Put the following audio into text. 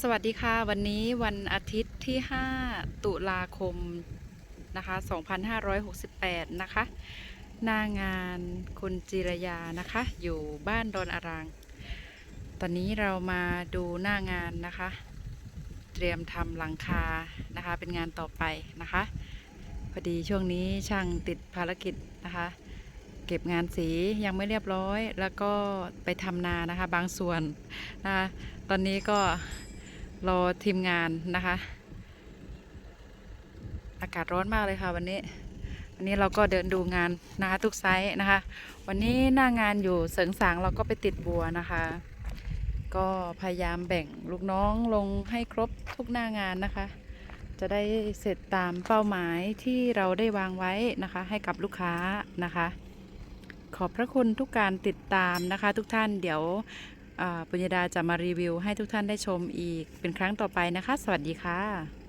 สวัสดีค่ะวันนี้วันอาทิตย์ที่ 5 ตุลาคมนะคะ2568 นะคะหน้างานคุณจิรยานะคะ อยู่บ้านดอนอาราง ตอนนี้เรามาดูหน้างานนะคะ เตรียมทำหลังคานะคะ เป็นงานต่อไปนะคะ พอดีช่วงนี้ช่างติดภารกิจนะคะ เก็บงานสียังไม่เรียบร้อย แล้วก็ไปทำนานะคะ บางส่วนนะคะตอนนี้ก็ รอทีมงานนะคะ อากาศร้อนมากเลยค่ะวันนี้ วันนี้เราก็เดินดูงานนะคะทุกไซส์นะคะ วันนี้หน้างานอยู่เสริงสางเราก็ไปติดบัวนะคะ ก็พยายามแบ่งลูกน้องลงให้ครบทุกหน้างานนะคะ จะได้เสร็จตามเป้าหมายที่เราได้วางไว้นะคะ ให้กับลูกค้านะคะขอบพระคุณทุกการติดตามนะคะ ทุกท่านเดี๋ยว ปุญญดาจะมารีวิวให้ทุกท่านได้ชมอีกเป็นครั้งต่อไปนะคะ สวัสดีค่ะ